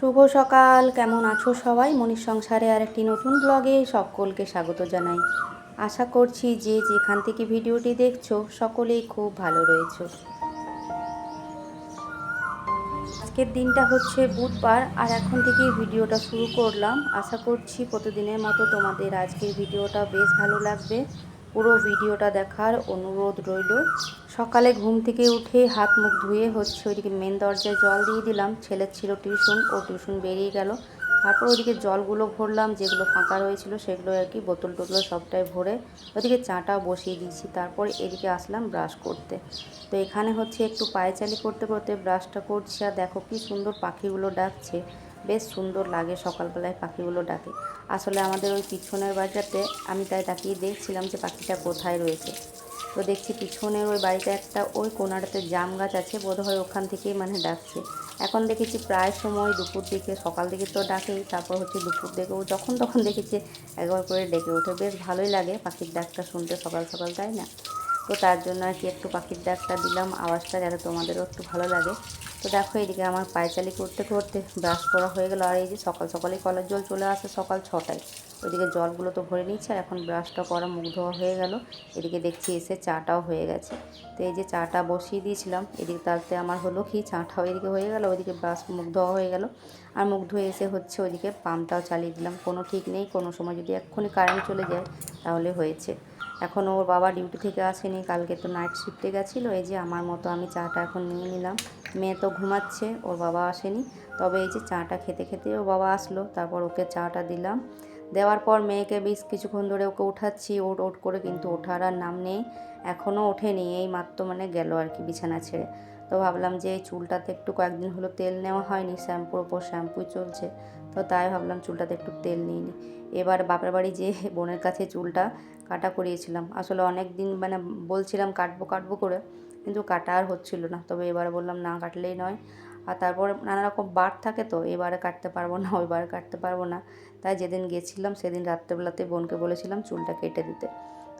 শুভ সকাল, কেমন আছো সবাই? মনির সংসারে আর একটি নতুন ব্লগে সকলকে স্বাগত জানাই। আশা করছি যে যেখান থেকে ভিডিওটি দেখছ, সকলেই খুব ভালো রয়েছে। আজকের দিনটা হচ্ছে বুধবার, আর এখন থেকেই ভিডিওটা শুরু করলাম। আশা করছি প্রতিদিনের মতো তোমাদের আজকের ভিডিওটা বেশ ভালো লাগবে। পুরো ভিডিওটা দেখার অনুরোধ রইল। সকালে ঘুম থেকে উঠে হাত মুখ ধুয়ে হচ্ছে ওইদিকে মেন দরজায় জল দিয়ে দিলাম। ছেলের ছিল টিউশন, ও টিউশন বেরিয়ে গেল। তারপর ওইদিকে জলগুলো ভরলাম, যেগুলো ফাঁকা রয়েছিল সেগুলো আর কি বোতল টোতল সবটাই ভরে ওইদিকে চাটা বসিয়ে দিয়েছি। তারপর এদিকে আসলাম ব্রাশ করতে। তো এখানে হচ্ছে একটু পায়চালি করতে করতে ব্রাশটা করছি আর দেখো কি সুন্দর পাখিগুলো ডাকছে। বেশ সুন্দর লাগে সকালবেলায় পাখিগুলো ডাকে। আসলে আমাদের ওই পিছনের বাড়িটাতে আমি তাই তাকিয়ে দেখছিলাম যে পাখিটা কোথায় রয়েছে। তো দেখছি পিছনের ওই বাড়িতে একটা ওই কোনাটাতে জাম গাছ আছে, বোধহয় ওখান থেকেই মানে ডাকছে। এখন দেখেছি প্রায় সময় দুপুর দিকে, সকাল দিকে তো ডাকেই তারপর হচ্ছে দুপুর দিকেও যখন তখন দেখেছি একবার করে ডেকে ওঠে। বেশ ভালোই লাগে পাখির ডাকটা শুনতে সকাল সকাল, তাই না? তো তার জন্য আর কি একটু পাখির ডাকটা দিলাম, আওয়াজটা যাতে তোমাদেরও একটু ভালো লাগে। তো দেখো এদিকে আমার পায়চালি করতে করতে ব্রাশ করা হয়ে গেল। আর এই যে সকাল সকালেই কলের জল চলে আসে সকাল ছটায়। ওইদিকে জলগুলো তো ভরে নিচ্ছে আর এখন ব্রাশটা করা মুখ ধোয়া হয়ে গেল। এদিকে দেখছি এসে চাটাও হয়ে গেছে। তো এই যে চাটা বসিয়ে দিয়েছিলাম, এদিকে তাতে আমার হলো কি চাটাও এদিকে হয়ে গেল, ওইদিকে ব্রাশ মুখ ধোয়া হয়ে গেল। আর মুখ ধুয়ে এসে হচ্ছে ওইদিকে পাম্পটাও চালিয়ে দিলাম। কোনো ঠিক নেই, কোনো সময় যদি এক্ষুনি কারেন্ট চলে যায় তাহলে হয়েছে। এখন ওর বাবা ডিউটি থেকে আসেনি, কালকে তো নাইট শিফটে গেছিল, এই যে আমার মতো আমি চাটা এখন নিয়ে নিলাম। মেয়ে তো ঘুমাচ্ছে, ওর বাবা আসেনি, তবে এই যে চাটা খেতে খেতে ওর বাবা আসলো, তারপর ওকে চাটা দিলাম। দেওয়ার পর মেয়েকে বেশ কিছুক্ষণ ধরে ওকে উঠাচ্ছি, ওট ওট করে কিন্তু ওঠার আর নাম নেই, এখনও ওঠেনি, এই মাত্র মানে গেল আর কি বিছানা ছেড়ে। তো ভাবলাম যে এই চুলটাতে একটু কয়েকদিন হলো তেল নেওয়া হয়নি, শ্যাম্পুর ওপর শ্যাম্পুই চলছে। তো তাই ভাবলাম চুলটাতে একটু তেল নিই এবার বাপের বাড়ি যে বোনের কাছে চুলটা কাটা করিয়েছিলাম। আসলে অনেক দিন মানে বলছিলাম কাটবো কাটবো করে, কিন্তু কাটা আর হচ্ছিল না। তবে এবারে বললাম না কাটলেই নয়। আর তারপর নানা রকম বার থাকে তো, এবারে কাটতে পারব না, ওইবারে কাটতে পারব না। তাই যেদিন গেছিলাম সেদিন রাত্রেবেলাতে বোনকে বলেছিলাম চুলটা কেটে দিতে।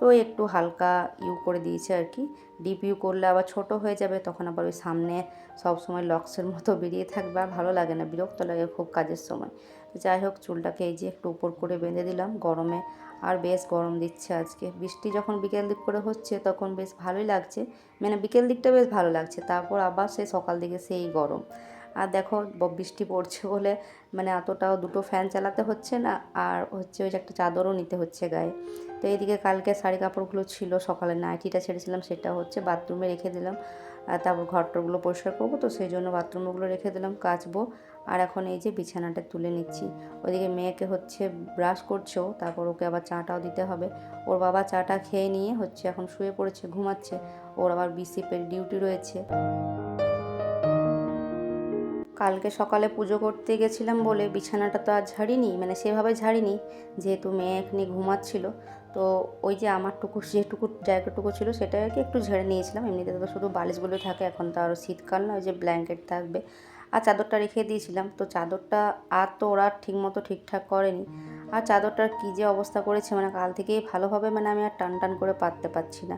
তো একটু হালকা ইউ করে দিয়েছে আর কি। ডিপ ইউ করলে আবার ছোট হয়ে যাবে, তখন আবার ওই সামনে সবসময় লক্সের মতো বেরিয়ে থাকবে আর ভালো লাগে না, বিরক্ত লাগে খুব কাজের সময়। যাই হোক, চুলটাকে এই যে একটু উপর করে বেঁধে দিলাম গরমে, আর বেশ গরম দিচ্ছে আজকে। বৃষ্টি যখন বিকেল দিক করে হচ্ছে, তখন বেশ ভালোই লাগছে। মানে বিকেল দিকটা বেশ ভালো লাগছে, তারপর আবার সেই সকাল দিকে সেই গরম। আর দেখো বৃষ্টি পড়ছে বলে মানে এতটাও দুটো ফ্যান চালাতে হচ্ছে না, আর হচ্ছে ওই যে একটা চাদরও নিতে হচ্ছে গায়ে। তো এইদিকে কালকে শাড়ি কাপড়গুলো ছিল, সকালে নাইটিটা ছেড়েছিলাম, সেটা হচ্ছে বাথরুমে রেখে দিলাম। আর তারপর ঘরটরগুলো পরিষ্কার করব, তো সেই জন্য বাথরুমগুলো রেখে দিলাম, কাচবো। আর এখন এই যে বিছানাটা তুলে নিচ্ছি। ওইদিকে মেয়েকে হচ্ছে ব্রাশ করছ, তারপর ওকে আবার চাটাও দিতে হবে। ওর বাবা চাটা খেয়ে নিয়ে হচ্ছে এখন শুয়ে পড়েছে, ঘুমাচ্ছে। ওর আবার বিসিপের ডিউটি রয়েছে। কালকে সকালে পুজো করতে গেছিলাম বলে বিছানাটা তো আর ঝাড়িনি মানে সেভাবে ঝাড়িনি যেহেতু মেয়ে এখানে ঘুমাচ্ছিল। তো ওই যে আমারটুকু যেটুকু জায়গাটুকু ছিল সেটা আর কি একটু ঝেড়ে নিয়েছিলাম। এমনিতে তো শুধু বালিশগুলো থাকে এখন তো আরও শীতকাল না ওই যে ব্ল্যাঙ্কেট থাকবে। আর চাদরটা রেখে দিয়েছিলাম। তো চাদরটা আর তো ওরা ঠিকমতো ঠিকঠাক করেনি। আর চাদরটার কী যে অবস্থা করেছে মানে কাল থেকেই ভালোভাবে মানে আমি আর টান টান করে পাততে পারছি না।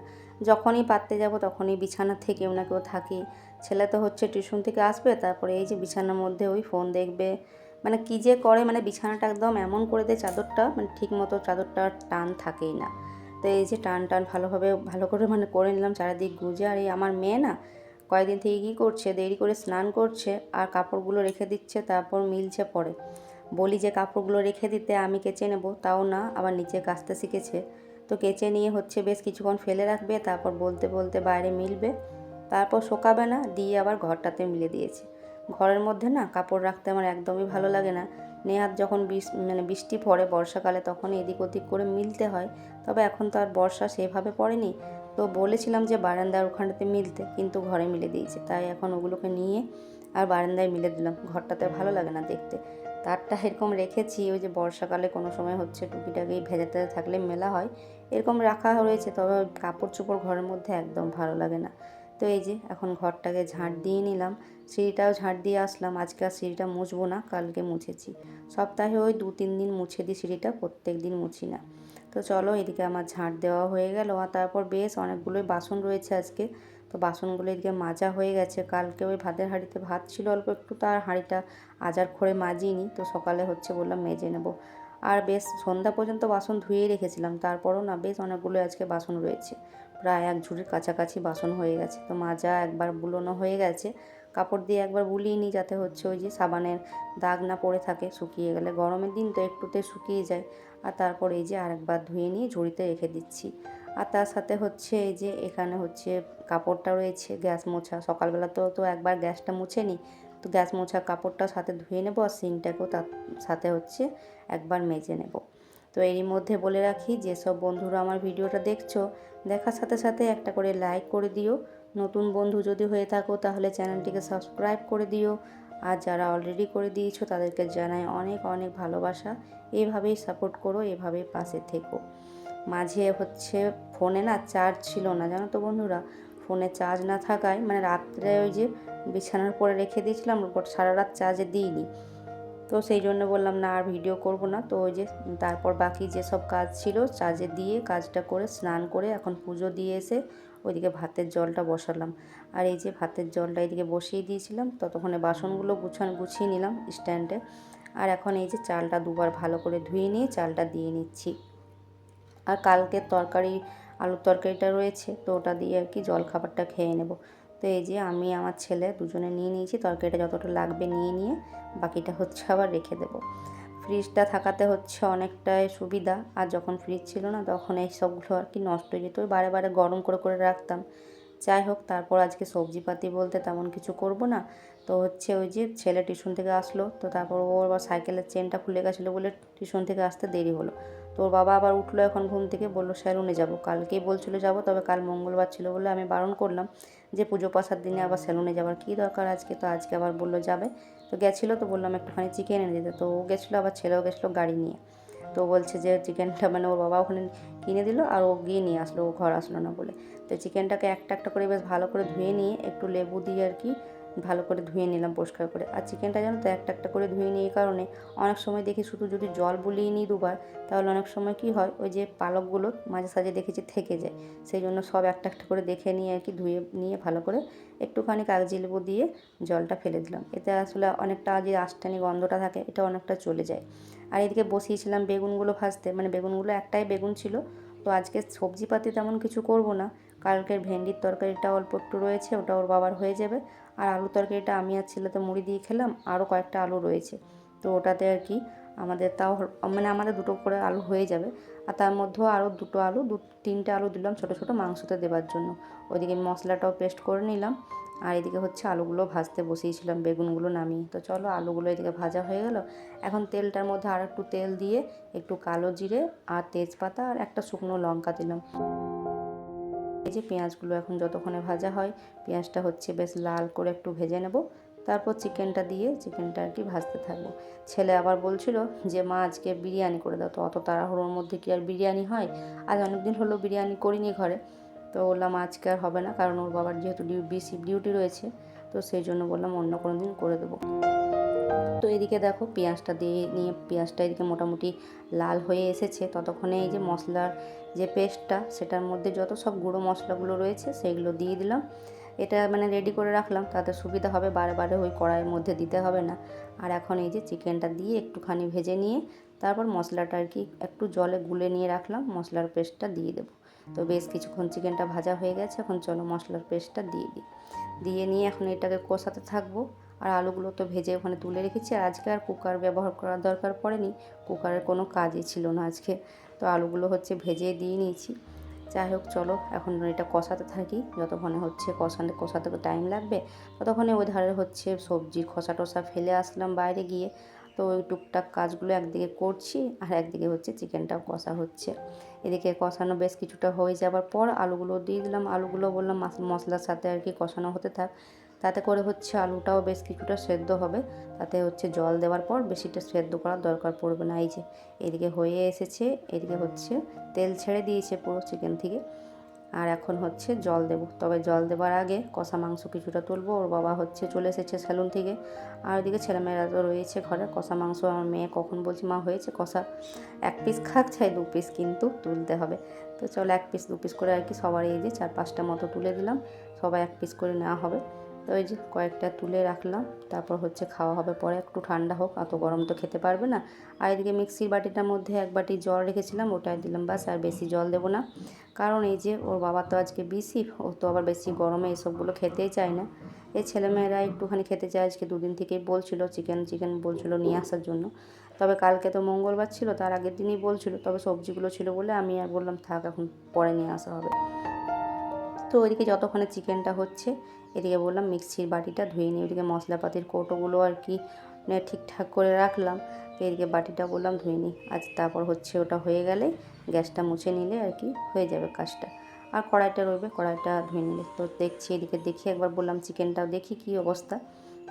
যখনই পাততে যাব তখনই বিছানা থেকে না কেউ থাকি। ছেলে তো হচ্ছে টিউশন থেকে আসবে, তারপরে এই যে বিছানার মধ্যে ওই ফোন দেখবে। মানে কী যে করে মানে বিছানাটা একদম এমন করে দেয় চাদরটা মানে ঠিক মতো চাদরটা টান থাকেই না। তো এই যে টান টান ভালোভাবে, ভালো করে মানে করে নিলাম, চারিদিক গুঁজে। আর এই আমার মেয়ে না কয়েকদিন থেকে কী করছে, দেরি করে স্নান করছে, আর কাপড়গুলো রেখে দিচ্ছে, তারপর মিলছে পরে। বলি যে কাপড়গুলো রেখে দিতে, আমি কেচে নেব, তাও না, আবার নিচে কাচতে শিখেছে। তো কেচে নিয়ে হচ্ছে বেশ কিছুক্ষণ ফেলে রাখবে, তারপর বলতে বলতে বাইরে মিলবে। তারপর শোকাবে না দিয়ে আবার ঘরটাতে মিলে দিয়েছে। ঘরের মধ্যে না কাপড় রাখতে আমার একদমই ভালো লাগে না। নেহাত যখন মানে বৃষ্টি পড়ে বর্ষাকালে তখন এদিক ওদিক করে মিলতে হয়। তবে এখন তো আর বর্ষা সেভাবে পড়েনি। তো বলেছিলাম যে বারান্দার ওখানটাতে মিলতে, কিন্তু ঘরে মিলে দিয়েছে। তাই এখন ওগুলোকে নিয়ে আর বারান্দায় মিলে দিলাম। ঘরটাতে ভালো লাগে না দেখতে। তারটা এরকম রেখেছি, ওই যে বর্ষাকালে কোনো সময় হচ্ছে টুকিটাকি ভেজাতে থাকলে মেলা হয়, এরকম রাখা রয়েছে। তবে কাপড় চোপড় ঘরের মধ্যে একদম ভালো লাগে না। তো এই যে, এখন ঘরটাকে ঝাঁট দিয়ে নিলাম। সিঁড়িটাও ঝাঁট দিয়ে আসলাম। আজকে আর সিঁড়িটা মুছবো না, কালকে মুছেছি। সপ্তাহে ওই দু তিন দিন মুছে দিই সিঁড়িটা, প্রত্যেক দিন মুছি না। তো চলো, এদিকে আমার ঝাঁট দেওয়া হয়ে গেল। আর তারপর বেশ অনেকগুলোই বাসন রয়েছে আজকে। তো বাসনগুলো এদিকে মাজা হয়ে গেছে। কালকে ওই ভাতের হাঁড়িতে ভাত ছিল অল্প একটু তার হাঁড়িটা আজার খড়ে মাজিনি। তো সকালে হচ্ছে বললাম মেজে নেব। আর বেশ সন্ধ্যা পর্যন্ত বাসন ধুয়ে রেখেছিলাম। তারপরও না বেশ অনেকগুলো আজকে বাসন রয়েছে। প্রায় এক ঝুড়ির কাছাকাছি বাসন হয়ে গেছে। তো মাজা একবার বুলোনো হয়ে গেছে। কাপড় দিয়ে একবার বুলিয়ে নিই যাতে হচ্ছে ওই যে সাবানের দাগ না পড়ে থাকে, শুকিয়ে গেলে। গরমের দিন তো একটুতে শুকিয়ে যায়। আর তারপর এই যে আরেকবার ধুয়ে নিয়ে ঝুড়িতে রেখে দিচ্ছি। আর তার সাথে হচ্ছে এই যে এখানে হচ্ছে কাপড়টা রয়েছে, গ্যাস মোছা। সকালবেলা তো তো একবার গ্যাসটা মুছে নিই। তো গ্যাস মোছা কাপড়টা সাথে ধুয়ে নেব আর সিনটাকেও তার সাথে হচ্ছে একবার মেজে নেব। তো এরই মধ্যে বলে রাখি, যেসব বন্ধুরা আমার ভিডিওটা দেখছ, দেখার সাথে সাথে একটা করে লাইক করে দিও। নতুন বন্ধু যদি হয়ে থাকো, তাহলে চ্যানেলটিকে সাবস্ক্রাইব করে দিও। আর যারা অলরেডি করে দিয়েছ, তাদেরকে জানাই অনেক অনেক ভালোবাসা। এভাবেই সাপোর্ট করো, এভাবেই পাশে থেকো। মাঝে হচ্ছে ফোনে না চার্জ ছিল না, জানো তো বন্ধুরা? ফোনে চার্জ না থাকায় মানে রাত্রে ওই যে বিছানার পরে রেখে দিয়েছিলাম সারা রাত চার্জে দিইনি। তো সেই জন্য বললাম, না, আর ভিডিও করব না। তো ওই যে তারপর বাকি যেসব কাজ ছিল চার্জে দিয়ে কাজটা করে, স্নান করে এখন পুজো দিয়ে এসে ওইদিকে ভাতের জলটা বসালাম। আর এই যে ভাতের জলটা এইদিকে বসিয়ে দিয়েছিলাম, ততক্ষণে বাসনগুলো গুছান গুছিয়ে নিলাম স্ট্যান্ডে। আর এখন এই যে চালটা দুবার ভালো করে ধুয়ে নিয়ে চালটা দিয়ে নিচ্ছি। আর কালকের তরকারি, আলুর তরকারিটা রয়েছে, তো ওটা দিয়ে আর কি জল খাবারটা খেয়ে নেব। তো এই যে আমি, আমার ছেলে দুজনে নিয়ে নিয়েছি, তরকারিটা যতটা লাগবে নিয়ে নিয়ে বাকিটা হচ্ছে আবার রেখে দেবো। ফ্রিজটা থাকাতে হচ্ছে অনেকটাই সুবিধা, আর যখন ফ্রিজ ছিল না তখন এই সবগুলো আর কি নষ্ট হয়ে যেত। বারে বারে গরম করে করে রাখতাম। যাই হোক, তারপর আজকে সবজিপাতি বলতে তেমন কিছু করব না। তো হচ্ছে ওই যে ছেলে টিউশন থেকে আসলো, তো তারপর ও আবার সাইকেলের চেনটা খুলে গেছিল বলে টিউশন থেকে আসতে দেরি হলো। তোর বাবা আবার উঠল এখন ঘুম থেকে, বলল স্যালুনে যাব। কালকেই বলছিল, যাব। তবে কাল মঙ্গলবার ছিল বলে আমি বারণ করলাম। যে পুজো পাশার দিনে আবার সেলুনে যাওয়ার কী দরকার আজকে? তো আজকে আবার বলল যাবে। তো গেছিল তো বললাম একটুখানি চিকেন এনে দিতে। তো ও গেছিল, আবার ছেলেও গেছিল গাড়ি নিয়ে। তো বলছে যে চিকেনটা মানে ওর বাবা ওখানে কিনে দিল আর ও গিয়ে নিয়ে আসলো, ও ঘর আসলো না বলে। তো চিকেনটাকে একটা একটা করে বেশ ভালো করে ধুয়ে নিয়ে একটু লেবু দিয়ে আর কি ভালো করে ধুয়ে নিলাম পরিষ্কার করে। আর চিকেনটা জানো তো, একটা একটা করে ধুয়ে নিই এই কারণে অনেক সময় দেখি শুধু যদি জল বুলিয়ে নিই দুবার, তাহলে অনেক সময় কি হয়, ওই যে পালকগুলো মাঝে সাঝে দেখেছি থেকে যায়। সেই জন্য সব একটা একটা করে দেখে নিয়ে আর কি ধুয়ে নিয়ে ভালো করে একটুখানি কাগজি লেবু দিয়ে জলটা ফেলে দিলাম। এতে আসলে অনেকটা যে আষ্টানি গন্ধটা থাকে, এটা অনেকটা চলে যায়। আর এদিকে বসিয়েছিলাম বেগুনগুলো ভাজতে মানে বেগুনগুলো একটাই বেগুন ছিল তো আজকে সবজিপাতি তেমন কিছু করব না। কালকের ভেন্ডির তরকারিটা অল্প একটু রয়েছে, ওটা ওর বাবার হয়ে যাবে। আর আলু তরকারিটা আমি আর ছেলেতে মুড়ি দিয়ে খেলাম, আরও কয়েকটা আলু রয়েছে। তো ওটাতে আর কি আমাদের তাও মানে আমাদের দুটো করে আলু হয়ে যাবে। আর তার মধ্যেও আরও দুটো আলু দু তিনটে আলু দিলাম ছোটো ছোটো মাংসতে দেওয়ার জন্য। ওইদিকে মশলাটাও পেস্ট করে নিলাম। আর এদিকে হচ্ছে আলুগুলো ভাজতে বসিয়েছিলাম, বেগুনগুলো নামিয়ে। তো চলো আলুগুলো এদিকে ভাজা হয়ে গেল। এখন তেলটার মধ্যে আর একটু তেল দিয়ে একটু কালো জিরে আর তেজপাতা আর একটা শুকনো লঙ্কা দিলাম। এই যে পেঁয়াজগুলো এখন যতক্ষণে ভাজা হয়, পেঁয়াজটা হচ্ছে বেশ লাল করে একটু ভেজে নেব। তারপর চিকেনটা দিয়ে চিকেনটা আর কি ভাজতে থাকব। ছেলে আবার বলছিল যে, মা, আজকে বিরিয়ানি করে দাও। তো অত তাড়াহুড়োর মধ্যে কি আর বিরিয়ানি হয়? আজ অনেকদিন হলো বিরিয়ানি করিনি ঘরে। তো বললাম, আজকে আর হবে না, কারণ ওর বাবার যেহেতু বেশি ডিউটি রয়েছে, তো সেই জন্য বললাম অন্য কোনো দিন করে দেবো। তো এদিকে দেখো, পেঁয়াজটা দিয়ে নিয়ে, পেঁয়াজটা এদিকে মোটামুটি লাল হয়ে এসেছে। ততক্ষণে এই যে মশলার যে পেস্টটা, সেটার মধ্যে যত সব গুঁড়ো মশলাগুলো রয়েছে, সেইগুলো দিয়ে দিলাম। এটা মানে রেডি করে রাখলাম, তাতে সুবিধা হবে বারে বারে ওই কড়াইয়ের মধ্যে দিতে হবে না। আর এখন এই যে চিকেনটা দিয়ে একটুখানি ভেজে নিয়ে, তারপর মশলাটা আর কি একটু জলে গুলে নিয়ে রাখলাম, মশলার পেস্টটা দিয়ে দেবো। তো বেশ কিছুক্ষণ চিকেনটা ভাজা হয়ে গেছে, এখন চলো মশলার পেস্টটা দিয়ে দিই। দিয়ে নিয়ে এখন এটাকে কষাতে থাকব। আর আলুগুলো তো ভেজে ওখানে তুলে রেখেছি, আর আজকে আর কুকার ব্যবহার করার দরকার পড়েনি, কুকারের কোনো কাজই ছিল না আজকে। তো আলুগুলো হচ্ছে ভেজে দিয়ে নিয়েছি। যাই হোক, চলো এখন এটা কষাতে থাকি। যতক্ষণে হচ্ছে কষাতে কষাতে তো টাইম লাগবে, ততক্ষণে ওই ধারে হচ্ছে সবজি খসা টসা ফেলে আসলাম বাইরে গিয়ে। তো ওই টুকটাক কাজগুলো একদিকে করছি আর একদিকে হচ্ছে চিকেনটাও কষা হচ্ছে। এদিকে কষানো বেশ কিছুটা হয়ে যাবার পর আলুগুলো দিয়ে দিলাম। আলুগুলো বললাম মশলার সাথে আর কি কষানো হতে থাক। তাতে করে হচ্ছে আলুটাও বেশ কিছুটা সেদ্ধ হবে। তাতে হচ্ছে জল দেওয়ার পর বেশিটা সেদ্ধ করার দরকার পড়বে না। এই যে, এদিকে হয়ে এসেছে। এদিকে হচ্ছে তেল ছেড়ে দিয়েছে পুরো চিকেন থেকে। আর এখন হচ্ছে জল দেব। তবে জল দেবার আগে কষা মাংস কিছুটা তুলবো। ওর বাবা হচ্ছে চলে এসেছে সেলুন থেকে। আর ওইদিকে ছেলেমেয়েরা তো রয়েছে ঘরে। কষা মাংস আমার মেয়ে কখন বলছি, মা, হয়েছে কষা। এক পিস খাক চাই, দু পিস কিন্তু তুলতে হবে। তো চলো এক পিস দু পিস করে আর কি সবার এই যে চার পাঁচটা মতো তুলে দিলাম। সবাই এক পিস করে নেওয়া হবে। তো ওই যে কয়েকটা তুলে রাখলাম, তারপর হচ্ছে খাওয়া হবে পরে, একটু ঠান্ডা হোক অত গরম তো খেতে পারবে না। আর এদিকে মিক্সির বাটিটার মধ্যে এক বাটি জল রেখেছিলাম ওটাই দিলাম বাস আর বেশি জল দেবো না। কারণ এই যে ওর বাবা তো আজকে বিসি, ও তো আবার বেশি গরমে এসবগুলো খেতেই চায় না। এই ছেলেমেয়েরা একটুখানি খেতে চায়, আজকে দুদিন থেকেই বলছিল, চিকেন চিকেন বলছিল নিয়ে আসার জন্য। তবে কালকে তো মঙ্গলবার ছিল, তার আগের দিনই বলছিল, তবে সবজিগুলো ছিল বলে আমি আর বললাম, থাক, এখন পরে নিয়ে আসা হবে। তো ওইদিকে যতক্ষণে চিকেনটা হচ্ছে এদিকে বললাম মিক্সির বাটিটা ধুয়ে নিই ওইদিকে মশলাপাতির কৌটোগুলো আর কি মানে ঠিকঠাক করে রাখলাম। তো এদিকে বাটিটা বললাম ধুয়ে নিই। আজ তারপর হচ্ছে ওটা হয়ে গেলে গ্যাসটা মুছে নিলে আর কি হয়ে যাবে কাজটা। আর কড়াইটা রইবে, কড়াইটা ধুয়ে নিলে। তো দেখছি এদিকে দেখি, একবার বললাম চিকেনটাও দেখি কী অবস্থা।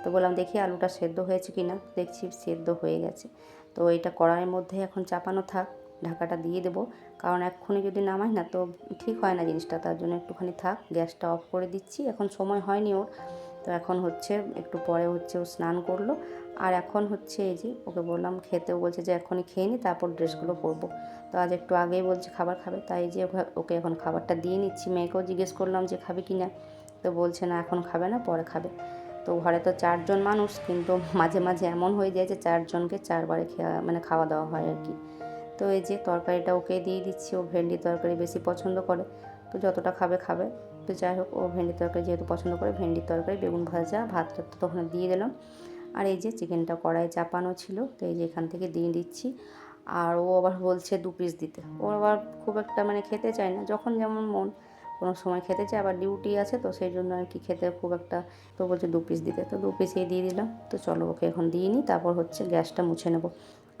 তো বললাম দেখি আলুটা সেদ্ধ হয়েছে কি না দেখছি সেদ্ধ হয়ে গেছে। তো এটা কড়াইয়ের মধ্যে এখন চাপানো থাক। ঢাকাটা দিয়ে দেবো। কারণ এক্ষুনি যদি নামাই না তো ঠিক হয় না জিনিসটা, তার জন্য একটুখানি থাক। গ্যাসটা অফ করে দিচ্ছি, এখন সময় হয়নি ওর। তো এখন হচ্ছে একটু পরে হচ্ছে ও স্নান করল। আর এখন হচ্ছে এই যে ওকে বললাম খেতেও বলছে যে এখনই খেয়ে নি, তারপর ড্রেসগুলো পরবো। তো আজ একটু আগেই বলছে খাবার খাবে, তাই যে ওকে- এখন খাবারটা দিয়ে নিচ্ছি। মেয়েকেও জিজ্ঞেস করলাম যে খাবে কি না? তো বলছে না, এখন খাবে না, পরে খাবে। তো ঘরে তো চারজন মানুষ, কিন্তু মাঝে মাঝে এমন হয়ে যায় যে চারজনকে চারবারে খেয়া মানে খাওয়া দাওয়া হয় আর কি। তো এই যে তরকারিটা ওকে দিয়ে দিচ্ছি, ও ভেন্ডি তরকারি বেশি পছন্দ করে। তো যতটা খাবে খাবে। তো যাই হোক, ও ভেন্ডি তরকারি যেহেতু পছন্দ করে, ভেন্ডির তরকারি, বেগুন ভাজা, ভাতটা তো তখন দিয়ে দিলাম। আর এই যে চিকেনটা কড়াই চাপানো ছিল, তো এই যে এখান থেকে দিয়ে দিচ্ছি। আর ও আবার বলছে দু পিস দিতে। ও আবার খুব একটা মানে খেতে চায় না, যখন যেমন মন। কোনো সময় খেতে চায়, আবার ডিউটি আছে, তো সেই জন্য আর কি খেতে খুব একটা, তো বলছে দু পিস দিতে। তো দু পিসই দিয়ে দিলাম। তো চলো ওকে এখন দিয়ে নিই, তারপর হচ্ছে গ্যাসটা মুছে নেব।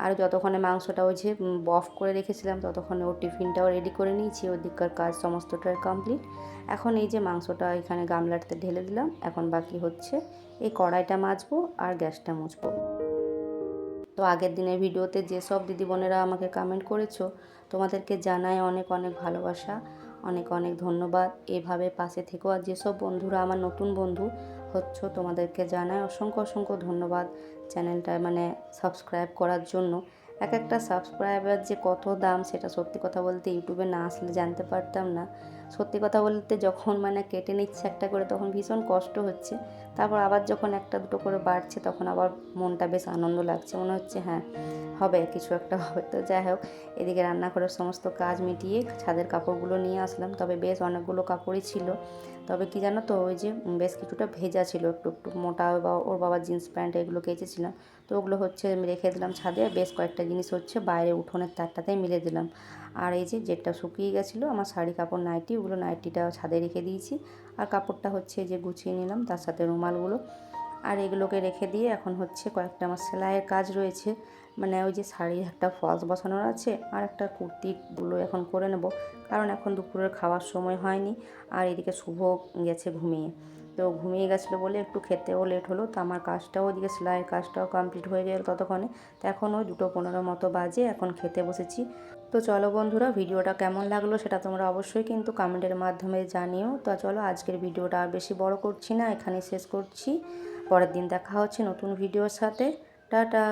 আর যতক্ষণে মাংসটা ওই যে বফ করে রেখেছিলাম, ততক্ষণে ওর টিফিনটাও রেডি করে নিয়েছি। ওদিককার কাজ সমস্তটাই কমপ্লিট এখন এই যে মাংসটা এখানে গামলাটাতে ঢেলে দিলাম। এখন বাকি হচ্ছে এই কড়াইটা মাজবো আর গ্যাসটা মুছবো। তো আগের দিনের ভিডিওতে যেসব দিদি বোনেরা আমাকে কমেন্ট করেছ, তোমাদেরকে জানাই অনেক অনেক ভালোবাসা, অনেক অনেক ধন্যবাদ। এভাবে পাশে থেকো আর যেসব বন্ধুরা আমার নতুন বন্ধু হচ্ছ, তোমাদেরকে জানাই অসংখ্য অসংখ্য ধন্যবাদ। চ্যানেলটা মানে সাবস্ক্রাইব করার জন্য। এক একটা সাবস্ক্রাইবার যে কত দাম সেটা সত্যি কথা বলতে ইউটিউবে না আসলে জানতে পারতাম না। সত্যি কথা বলতে যখন মানে কেটে নিচ্ছে একটা করে তখন ভীষণ কষ্ট হচ্ছে। তারপর আবার যখন একটা দুটো করে বাড়ছে তখন আবার মনটা বেশ আনন্দ লাগছে। মনে হচ্ছে হ্যাঁ হবে, কিছু একটা হবে। তো যাই হোক, এদিকে রান্নাঘরের সমস্ত কাজ মিটিয়ে ছাদের কাপড়গুলো নিয়ে আসলাম। তবে বেশ অনেকগুলো কাপড়ই ছিল। তবে কি জানো তো, ওই যে বেশ কিছুটা ভেজা ছিল। একটু একটু মোটা বা, ওর বাবার জিন্স প্যান্ট এগুলো কেচেছিলাম। তো ওগুলো হচ্ছে রেখে দিলাম ছাদে। বেশ কয়েকটা জিনিস হচ্ছে বাইরে উঠোনের তারটাতেই মিলে দিলাম। আর এই যে, যেটা শুকিয়ে গেছিল, আমার শাড়ি কাপড় নাইটি ওগুলো নাইটিটা ছাদে রেখে দিয়েছি। আর কাপড়টা হচ্ছে যে গুছিয়ে নিলাম, তার সাথে রুমালগুলো। আর এগুলোকে রেখে দিয়ে এখন হচ্ছে কয়েকটা আমার সেলাইয়ের কাজ রয়েছে। মানে ওই যে শাড়ির একটা ফলস বসানোর আছে, আর একটা কুর্তিগুলো এখন করে নেব। কারণ এখন দুপুরের খাওয়ার সময় হয়নি, আর এদিকে শুভ গেছে ঘুমিয়ে। তো ঘুমিয়ে গেছিল বলে একটু খেতেও লেট হলো, তো আমার কাজটাও ওদিকে সেলাইয়ের কাজটাও কমপ্লিট হয়ে গেল ততক্ষণে। তো এখন ওই দুটো পনেরো মতো বাজে, এখন খেতে বসেছি। তো চলো বন্ধুরা, ভিডিওটা কেমন লাগল সেটা তোমরা অবশ্যই কিন্তু কমেন্টের মাধ্যমে জানিও। তো চলো আজকের ভিডিওটা আর বেশি বড় করছি না এখানে শেষ করছি। পরের দিন দেখা হচ্ছে নতুন ভিডিওর সাথে। টাটা!